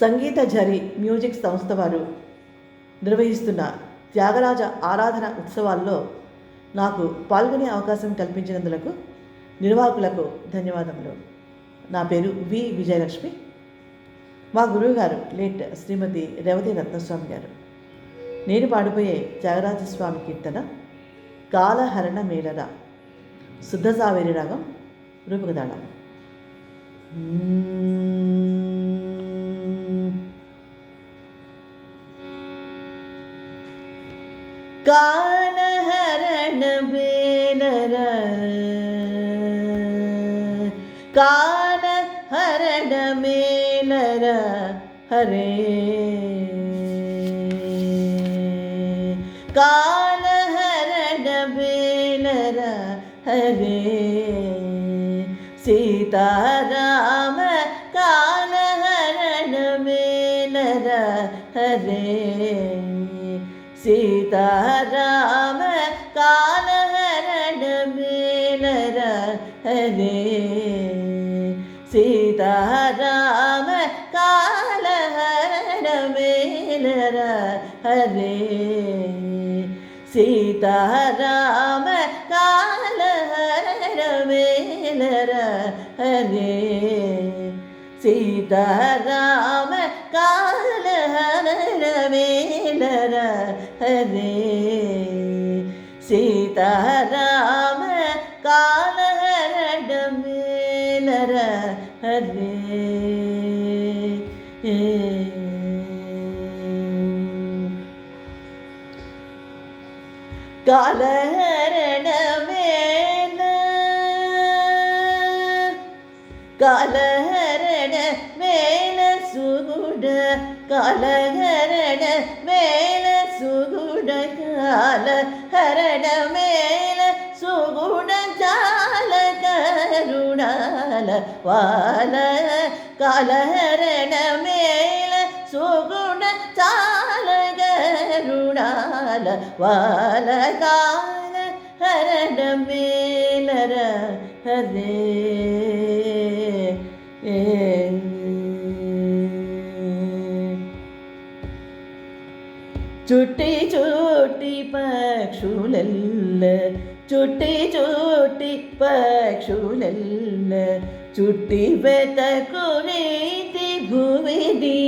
సంగీత జరి మ్యూజిక్ సంస్థ వారు నిర్వహిస్తున్న త్యాగరాజ ఆరాధన ఉత్సవాల్లో నాకు పాల్గొనే అవకాశం కల్పించినందులకు నిర్వాహకులకు ధన్యవాదములు. నా పేరు వి విజయలక్ష్మి. మా గురువుగారు లేట్ శ్రీమతి రేవతి రత్నస్వామి గారు. నేను పాడిపోయే త్యాగరాజస్వామి కీర్తన కాలహరణ మేళర శుద్ధ సావేరి రాగం రూపకదాళం കാലഹരണ കാനഹരണമേനര ഹരേ. കാലഹരണ വേലര. ഹരേ. സീതാരാമ കാലഹരണ മേലര ഹരേ. സീതാരാമ കാലഹരണ മേലര ഹരേ സീതാരാമ കാലഹരണ മേലര ഹരേ സീതാരാമ കാലഹരണ മേലര ഹരേ സീതാരാമ കാലഹരണ മേലര ഹരേ സീതാരാമ കാലഹരണ മേലര ഹരേ കാലഹരണമേല மேல சுகுட கலகரட மேல சுகுட கால ஹரட மேல சுகுட ஜால கருணால வால கலஹரட மேல சுகுட ஜால கருணால வால கால ஹரட மேலர ஹரே ചുട്ടി ചുട്ടി പക്ഷുലല്ല ചുട്ടി ചുട്ടി പക്ഷുലല്ല. ചുട്ടി പെത്ത കുറേത്തി ഭൂവിധി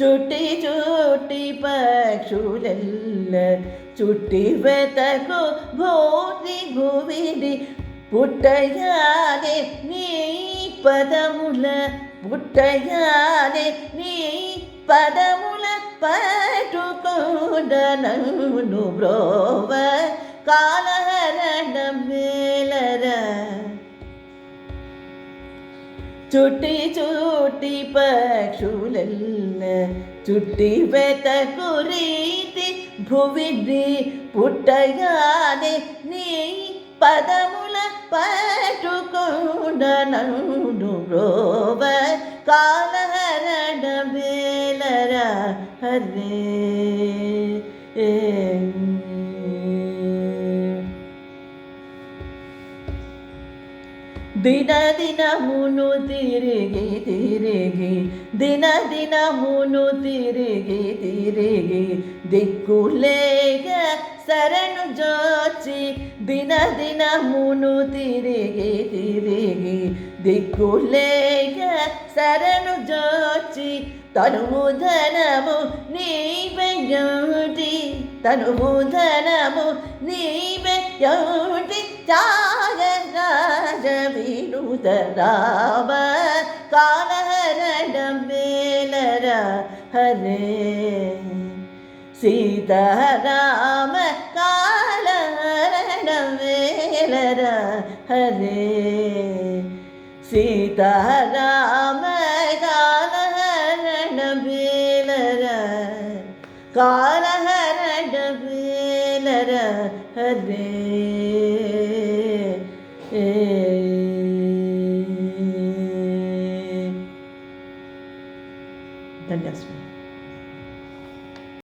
ചുട്ടി ചുട്ടി പക്ഷുലല്ല. ചുട്ടി പെത്തക്കു ഭൂതി ഭൂവിധി പുട്ടയാലെ നീ പദമുല പുട്ടയാലെ നീ പദമുല పట్టుకోడను బ్రోవ కాలహరణ మేలర చుట్టి చుట్టి పక్షులల్ల చుట్టి వెతకు రీతి భువిది పుట్టగానే నీ పదముల పట్టుకుండను రోవ కాలహరణ వేలరా রে ದಿನ ದಿನ ಮುನು ತಿರುಗಿ ತಿರುಗಿ ದಿನ ದಿನ ಮುನು ತಿರುಗಿ ತಿರುಗಿ ದಿಕ್ಕುಲೇಗ ಸರಣು ಜೋಚಿ ದಿನ ದಿನ ಮುನು ತಿರುಗಿ ತಿರುಗಿ ದಿಕ್ಕುಲೇಗ ಸರಣು ಜೋಚಿ తనుముధనము నీవెయోటి తనుముధనము నీవెయోటి చాగ രാമ കാലഹരണം വേലര ഹരേ. സീതാരാമ കാലഹരണം വേലര ഹരേ. സീതാരാമ കാലഹരണം വേലര കാലഹരണം വേലര ഹരേ. eh,